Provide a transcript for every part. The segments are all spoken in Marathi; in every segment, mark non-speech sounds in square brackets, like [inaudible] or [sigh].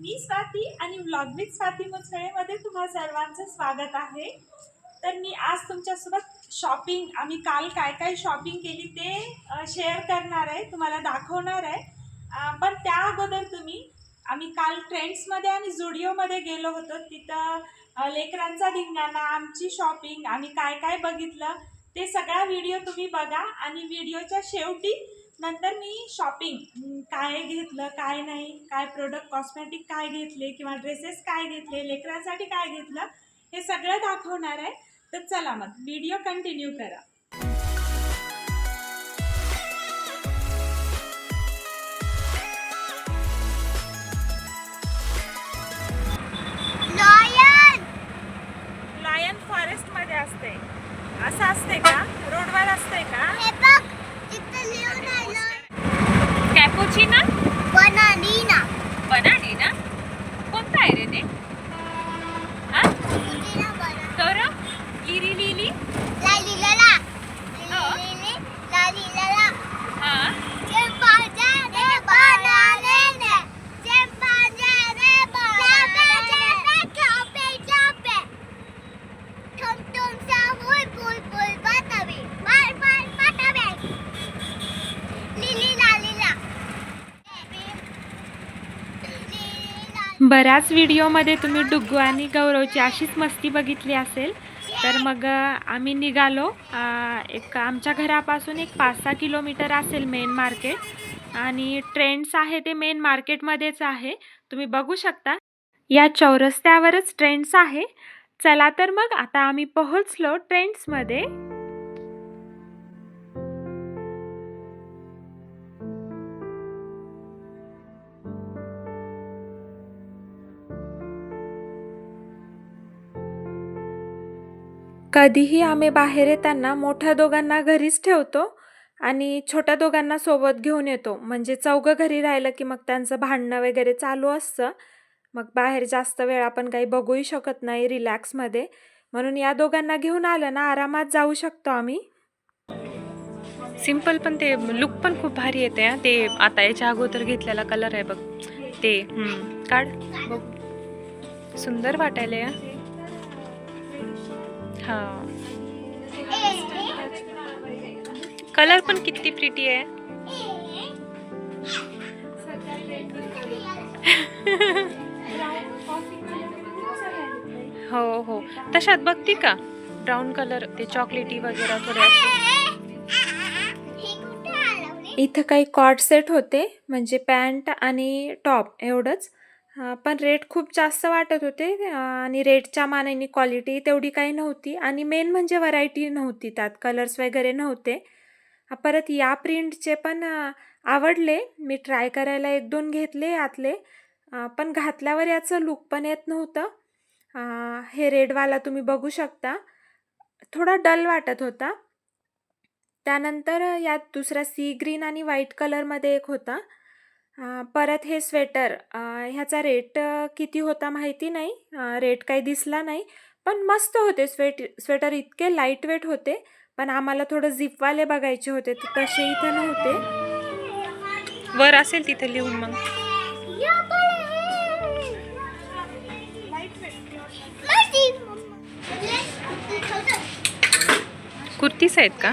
मी स्वाती आणि व्लॉग विथ स्वाती मुसळेमध्ये तुम्हा सर्वांचं स्वागत आहे. तर मी आज तुमच्यासोबत शॉपिंग आम्ही काल काय काय शॉपिंग केली ते शेअर करणार आहे तुम्हाला दाखवणार आहे. पण त्या अगोदर तुम्ही आम्ही काल ट्रेंड्समध्ये आणि झुडिओमध्ये गेलो होतो. तिथं लेकरांचा धिंगाणा आमची शॉपिंग आम्ही काय काय बघितलं ते सगळा व्हिडिओ तुम्ही बघा आणि व्हिडिओच्या शेवटी नंतर मी शॉपिंग काय घेतलं काय नाही काय प्रोडक्ट कॉस्मेटिक काय घेतले किंवा ड्रेसेस काय घेतले लेकरांसाठी काय घेतलं हे सगळं दाखवणार आहे. तर चला मग व्हिडिओ कंटिन्यू करा. लॉयन लायन फॉरेस्टमध्ये असते. असं असते का रोडवर असते का हे बघ तिथं लिहून आलं कॅपोचिना बनानीना बनाने ना कोणता आहे रे ते कुठीना बना तर लिरी लिली लाली लला. लिली लाली लला हां चिंपांजी रे बनाने ने चिंपांजी रे बनाने ने चोपे चोपे तुम तुम सा बुल बुल बुल बतावे बार बार बतावे लिली लाली ला बऱ्याच व्हिडिओमध्ये तुम्ही डुग्गू आणि गौरवची अशीच मस्ती बघितली असेल. तर मग आम्ही निघालो. एक आमच्या घरापासून एक पाच सहा किलोमीटर असेल मेन मार्केट आणि ट्रेंड्स आहे ते मेन मार्केटमध्येच आहे. तुम्ही बघू शकता. या चौरस्त्यावरच ट्रेंड्स आहे. चला तर मग आता आम्ही पोहोचलो ट्रेंड्समध्ये कधीही आम्ही बाहेर येताना मोठ्या दोघांना घरीच ठेवतो आणि छोट्या दोघांना सोबत घेऊन येतो. म्हणजे चौघं घरी राहिलं की मग त्यांचं भांडणं वगैरे चालू असतं. मग बाहेर जास्त वेळ आपण काही बघूही शकत नाही रिलॅक्समध्ये. म्हणून या दोघांना घेऊन आलं ना आरामात जाऊ शकतो आम्ही. सिंपल पण ते लुक पण खूप भारी येते हा. ते आता याच्या अगोदर घेतलेला कलर आहे बघ. ते हम्म, काढ. बघ. सुंदर वाटायला या हा. कलर पण किती प्रिटी आहे. हो हो. तशात बघती का? ब्राऊन कलर ते चॉकलेटी वगैरे थोडे इथं काही कॉर्ड सेट होते म्हणजे पॅन्ट आणि टॉप एवढंच. हां पण रेट खूप जास्त वाटत होते. आणि रेटच्या मानाने क्वालिटी तेवढी काही नव्हती. आणि मेन म्हणजे व्हरायटी नव्हती त्यात. कलर्स वगैरे नव्हते. परत या प्रिंटचे पण आवडले. मी ट्राय करायला एक दोन घेतले यातले पण घातल्यावर याचं लुक पण येत नव्हतं. हे रेडवाला तुम्ही बघू शकता. थोडा डल वाटत होता. त्यानंतर यात दुसरा सी ग्रीन आणि व्हाईट कलरमध्ये एक होता. परत हे स्वेटर ह्याचा रेट किती होता माहिती नाही. रेट काही दिसला नाही. पण मस्त होते स्वेट स्वेटर इतके लाइट वेट होते. पण आम्हाला थोडं झिपवाले बघायचे होते. तर तसे इथे नव्हते. वर असेल तिथे लिहून मग. कुर्तीस आहेत का?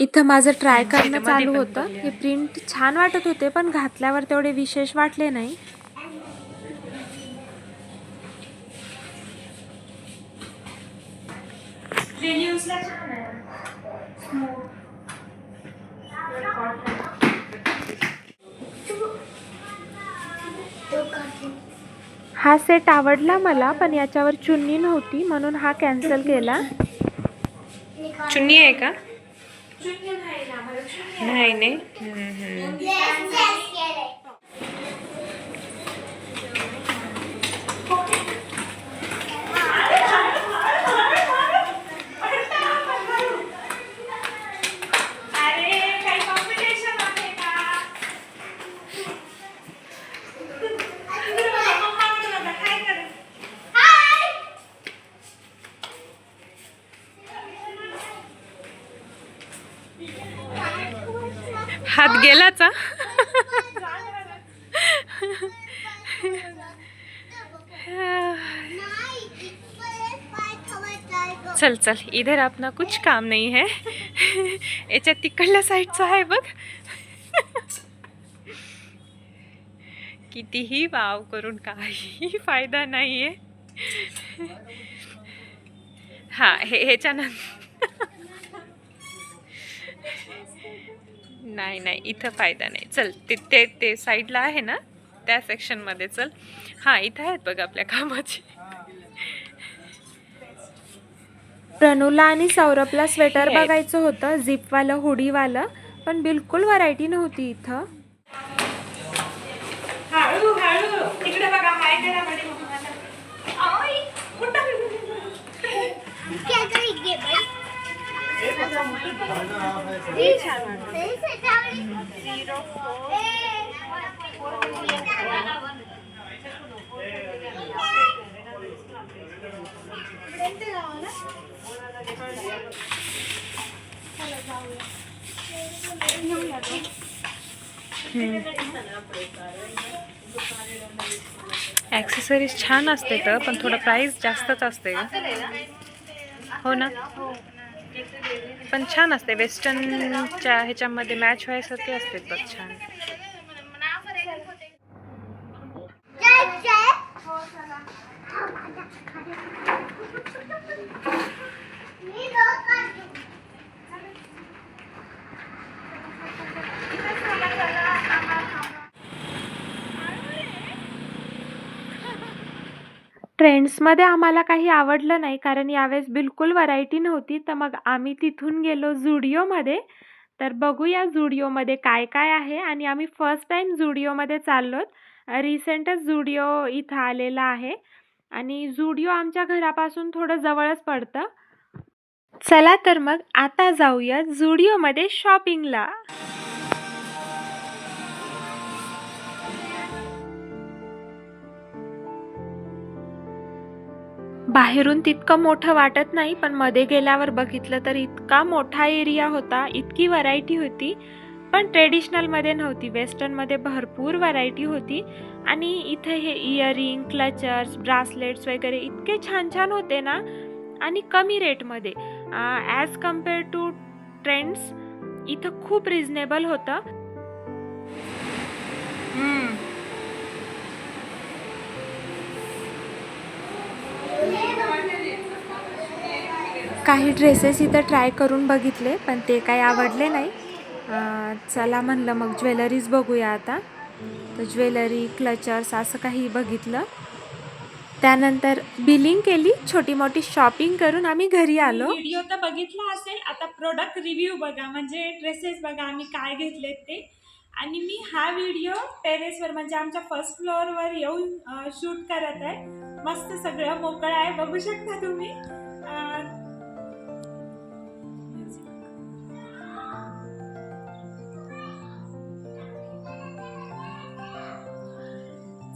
इथं माझं ट्राय करणं चालू होतं. हे प्रिंट छान वाटत होते पण घातल्यावर तेवढे विशेष वाटले नाही. हा सेट आवडला मला पण याच्यावर चुन्नी नव्हती म्हणून हा कॅन्सल केला. चुन्नी आहे का? नाही नाही हात गेलाचा चल चल इधर अपना कुछ काम नाही है. याच्या तिकडल्या साईडचा आहे बघ. कितीही वाव करून काही फायदा नाहीये. हा हे ह्याच्यानंतर नाही नाही इथं फायदा नाही. चल ते ते ते साईडला आहे ना त्या सेक्शनमध्ये चल. हां इथं आहेत बघ आपल्या कामाची. प्रणूला आणि सौरभला स्वेटर. बघायचं होतं झिपवालं हुडीवालं पण बिलकुल व्हरायटी नव्हती इथं. ॲक्सेसरीज छान असते तर पण थोडं प्राईस जास्तच असते. हो ना? पण छान असते. वेस्टर्नच्या ह्याच्यामध्ये मॅच व्हायसारखे असते बघ छान जय जय. मी लोक काढतो. ट्रेंड्समध्ये आम्हाला काही आवडलं नाही कारण यावेळेस बिलकुल व्हरायटी नव्हती. तर मग आम्ही तिथून गेलो झुडिओमध्ये तर बघूया झुडिओमध्ये काय काय आहे. आणि आम्ही फर्स्ट टाईम झुडिओमध्ये चाललो रिसेंटच झुडिओ इथं आलेला आहे. आणि झुडिओ आमच्या घरापासून थोडं जवळच पडतं. चला तर मग आता जाऊया झुडिओमध्ये शॉपिंगला बाहेरून तितकं मोठं वाटत नाही पण मध्ये गेल्यावर बघितलं तर इतका मोठा एरिया होता इतकी व्हरायटी होती. पण ट्रेडिशनलमध्ये नव्हती वेस्टर्नमध्ये भरपूर व्हरायटी होती. आणि इथे हे इयरिंग क्लचर्स ब्रासलेट्स वगैरे इतके छान छान होते ना आणि कमी रेटमध्ये ॲज कंपेअर टू ट्रेंड्स इथं खूप रिझनेबल होतं. काही ड्रेसेस इथं ट्राय करून बघितले पण ते काही आवडले नाही. चला म्हणलं मग ज्वेलरीज बघूया आता. तर ज्वेलरी क्लचर्स असं काही बघितलं. त्यानंतर बिलिंग केली छोटी मोठी शॉपिंग करून आम्ही घरी आलो. व्हिडिओ तर बघितला असेल आता प्रोडक्ट रिव्ह्यू बघा म्हणजे ड्रेसेस बघा आम्ही काय घेतलेत ते. आणि मी हा व्हिडिओ टेरेसवर म्हणजे आमच्या फर्स्ट फ्लोअरवर येऊन शूट करत आहे. मस्त सगळं मोकळं आहे. बघू शकता तुम्ही.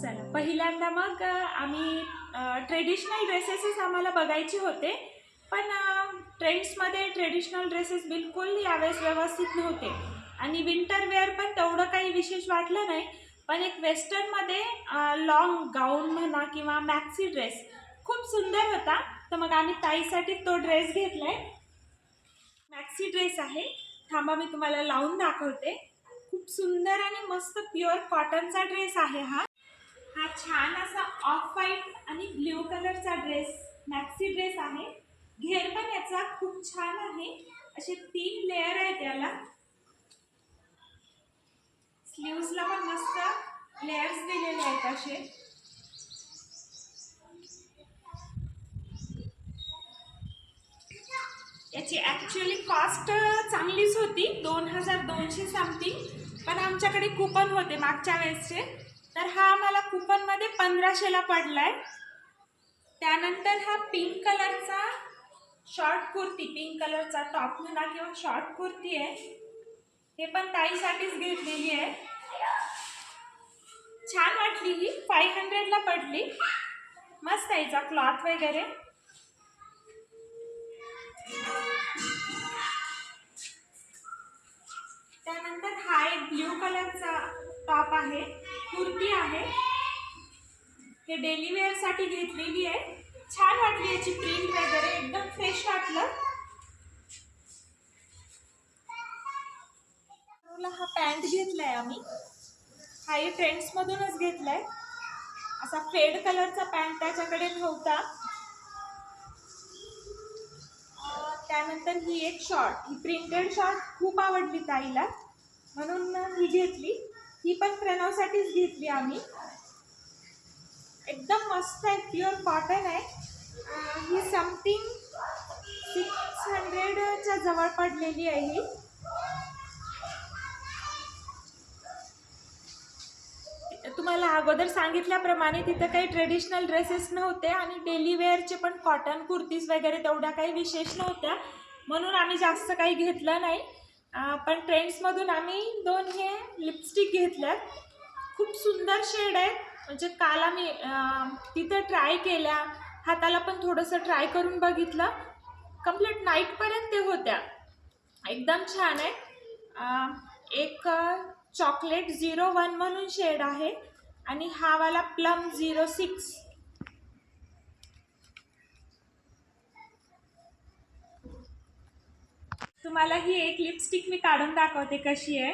चला पहिल्यांदा मग आम्ही ट्रेडिशनल ड्रेसेसच आम्हाला बघायचे होते. पण ट्रेंड्समध्ये ट्रेडिशनल ड्रेसेस बिलकुल यावेळेस व्यवस्थित नव्हते. आणि विंटर वेअर पण तेवढं काही विशेष वाटलं नाही. पण एक वेस्टर्नमध्ये लॉंग गाऊन म्हणा किंवा मॅक्सी ड्रेस खूप सुंदर होता. तर मग आम्ही ताईसाठी तो ड्रेस घेतला आहे मॅक्सी ड्रेस आहे. थांबा मी तुम्हाला लावून दाखवते. खूप सुंदर आणि मस्त प्युअर कॉटनचा ड्रेस आहे हा. हा छान असा ऑफ व्हाईट आणि ब्ल्यू कलरचा ड्रेस मॅक्सी ड्रेस आहे. घेर पण याचा खूप छान आहे. असे तीन लेअर आहेत याला. स्लीव्सला पण मस्त लेअर्स दिलेले आहेत असे. याची ॲक्च्युली कॉस्ट चांगलीच होती दोन हजार दोनशे समथिंग पण आमच्याकडे कुपन होते मागच्या वेळेसचे. तर हा आम्हाला कुपनमध्ये पंधराशेला पडला आहे त्यानंतर हा पिंक कलरचा शॉर्ट कुर्ती पिंक कलरचा टॉप म्हणा किंवा शॉर्ट कुर्ती आहे हे पण ताईसाठीच घेतलेली आहे. छान वाटली ही फाय हंड्रेडला पडली. मस्त आहे क्लॉथ वगैरे. त्यानंतर हा एक ब्ल्यू कलरचा टॉप आहे कुर्ती आहे. हे डेली वेअरसाठी घेतलेली आहे. छान वाटली याची प्रिंट वगैरे एकदम फ्रेश वाटलं. हा पॅन्ट घेतलाय आम्ही. हाही ट्रेंड्समधूनच घेतलाय. असा फेड कलरचा पॅन्ट त्याच्याकडे नव्हता. त्यानंतर ही एक शॉर्ट ही प्रिंटेड शॉर्ट खूप आवडली ताईला. म्हणून ही घेतली. ही पण प्रणवसाठीच घेतली आम्ही. एकदम मस्त आहे प्युअर कॉटन आहे. ही समथिंग सिक्स हंड्रेडच्या जवळ पडलेली आहे ही. तुम्हाला अगोदर सांगितल्याप्रमाणे तिथं काही ट्रेडिशनल ड्रेसेस नव्हते आणि डेली वेअरचे पण कॉटन कुर्तीज वगैरे तेवढ्या काही विशेष नव्हत्या. म्हणून आम्ही जास्त काही घेतलं नाही. पण ट्रेंड्समधून आम्ही दोन हे लिपस्टिक घेतल्यात. खूप सुंदर शेड आहेत. म्हणजे काल आम्ही तिथं ट्राय केल्या. हाताला पण थोडंसं ट्राय करून बघितलं. कंप्लीट नाईटपर्यंत ते होत्या. एकदम छान आहे. एक चॉकलेट झिरो वन म्हणून शेड आहे आणि हा वाला प्लम झिरो सिक्स तुम्हाला ही एक लिपस्टिक मी काढून दाखवते कशी आहे.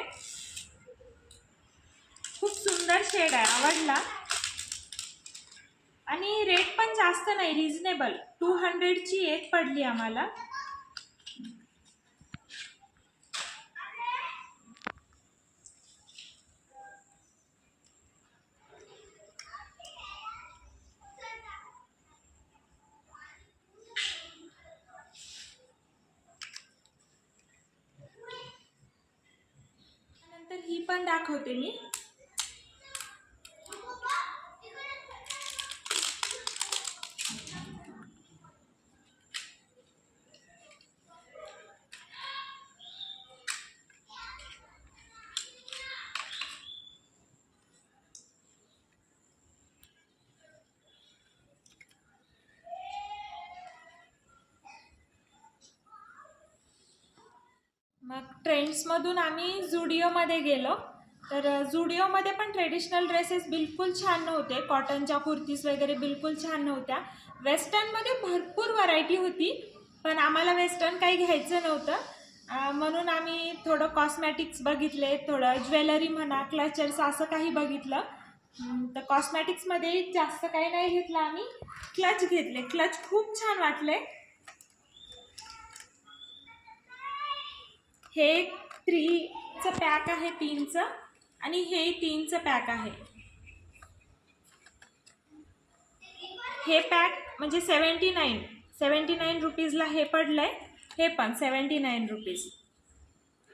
खूप सुंदर शेड आहे. आवडला? आणि रेट पण जास्त नाही रिजनेबल टू हंड्रेडची एक पडली आम्हाला. नंतर ही पण दाखवते मी. मग ट्रेंड्समधून आम्ही झुडिओमध्ये गेलो. तर झुडिओमध्ये पण ट्रेडिशनल ड्रेसेस बिलकुल छान नव्हते. कॉटनच्या कुर्तीज वगैरे बिलकुल छान नव्हत्या. वेस्टर्नमध्ये भरपूर व्हरायटी होती पण आम्हाला वेस्टर्न काही घ्यायचं नव्हतं. म्हणून आम्ही थोडं कॉस्मॅटिक्स बघितले थोडं ज्वेलरी म्हणा क्लचर्स असं काही बघितलं. तर कॉस्मॅटिक्समध्ये जास्त काही नाही घेतलं आम्ही. क्लच घेतले. क्लच खूप छान वाटले. हे थ्रीचं पॅक आहे तीनचं. आणि हे तीनचं पॅक आहे. हे पॅक म्हणजे सेवन्टी नाईन. सेवन्टी नाईन रुपीजला हे पडलं आहे हे पण सेवन्टी नाईन रुपीज.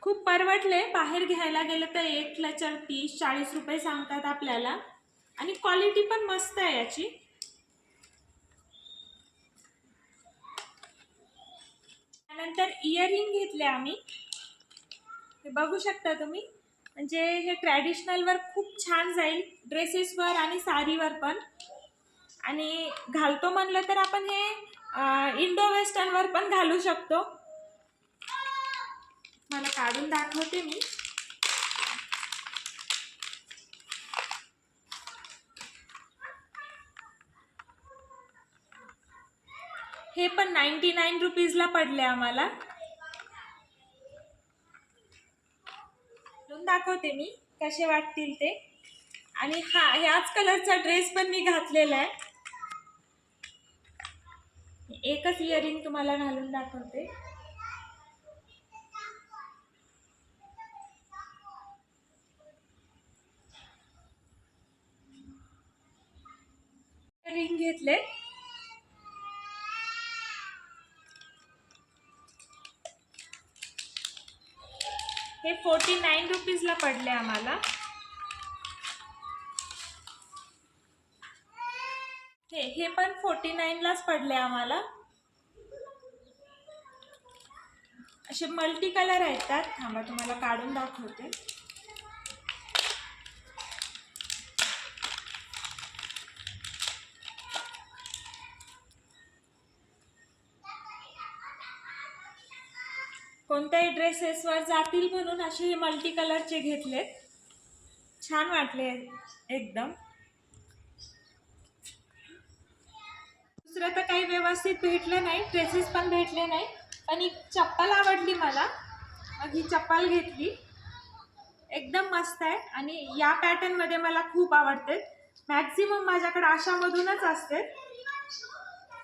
खूप परवडले बाहेर घ्यायला गेलं तर एक क्लचर तीस चाळीस रुपये सांगतात आपल्याला. आणि क्वालिटी पण मस्त आहे याची. त्यानंतर इयरिंग घेतले आम्ही. हे बघू शकता तुम्ही. म्हणजे हे ट्रॅडिशनलवर खूप छान जाईल ड्रेसेसवर आणि साडीवर पण. आणि घालतो म्हणलं तर आपण हे इंडो वेस्टर्नवर पण घालू शकतो. मला काढून दाखवते मी. हे पण नाईन्टी नाईन रुपीजला पडले आम्हाला घालून दाखवते मी कसे वाटतील ते. आणि हा ह्याच कलरचा ड्रेस पण मी घातलेला आहे. एकच इयरिंग तुम्हाला घालून दाखवते. रिंग घेतले. हे फोर्टी नाईन रुपीजला पडले आम्हाला. हे हे पण फोर्टी नाईनलाच पडले आम्हाला. असे मल्टी कलर आहेत त्यात. थांबा तुम्हाला काढून दाखवते. कोणत्याही ड्रेसेसवर जातील म्हणून असे हे मल्टी कलरचे घेतलेत छान वाटले एकदम. दुसरं तर काही व्यवस्थित भेटलं नाही ड्रेसेस पण भेटले नाही. पण ही चप्पल आवडली मला. मग ही चप्पल घेतली. एकदम मस्त आहे आणि या पॅटर्नमध्ये मला खूप आवडते. मॅक्झिमम माझ्याकडे अशामधूनच असते.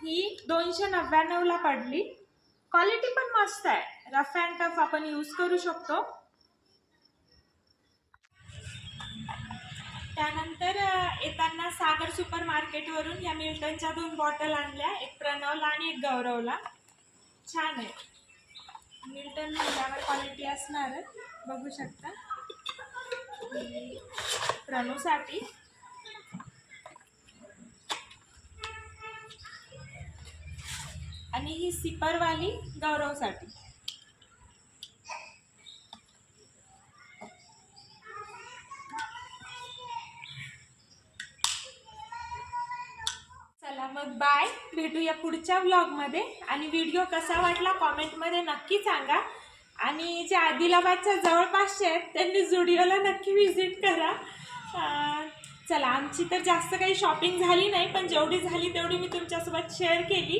ही दोनशे नव्याण्णवला पडली. क्वालिटी पण मस्त आहे. रफ अँड टफ आपण यूज करू शकतो. त्यानंतर येताना सागर सुपर मार्केटवरून या मिल्टनच्या दोन बॉटल आणल्या. एक प्रणवला आणि एक गौरवला. छान आहे. मिल्टन म्हणल्यावर क्वालिटी असणार बघू शकता. प्रणूसाठी प्रणवसाठी. आणि ही सिपरवाली गौरवसाठी. भेटूया पुढच्या व्लॉगमध्ये आणि व्हिडिओ कसा वाटला कॉमेंटमध्ये नक्की सांगा. आणि जे आदिलाबादच्या जवळपासचे आहेत त्यांनी जुडिओला नक्की व्हिजिट करा. चला आमची तर जास्त काही शॉपिंग झाली नाही पण जेवढी झाली तेवढी मी तुमच्यासोबत शेअर केली.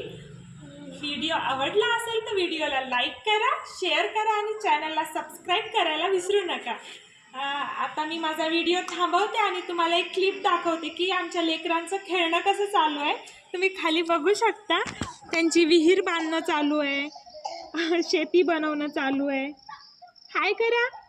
व्हिडिओ आवडला असेल तर व्हिडिओला लाईक करा शेअर करा आणि चॅनलला सबस्क्राईब करायला विसरू नका. आता मी माझा व्हिडिओ थांबवते आणि तुम्हाला एक क्लिप दाखवते की आमच्या लेकरांचं खेळणं कसं चालू आहे. तुम्ही खाली बघू शकता त्यांची विहीर बांधणं चालू आहे. [laughs] शेती बनवणं चालू आहे. हाय करा.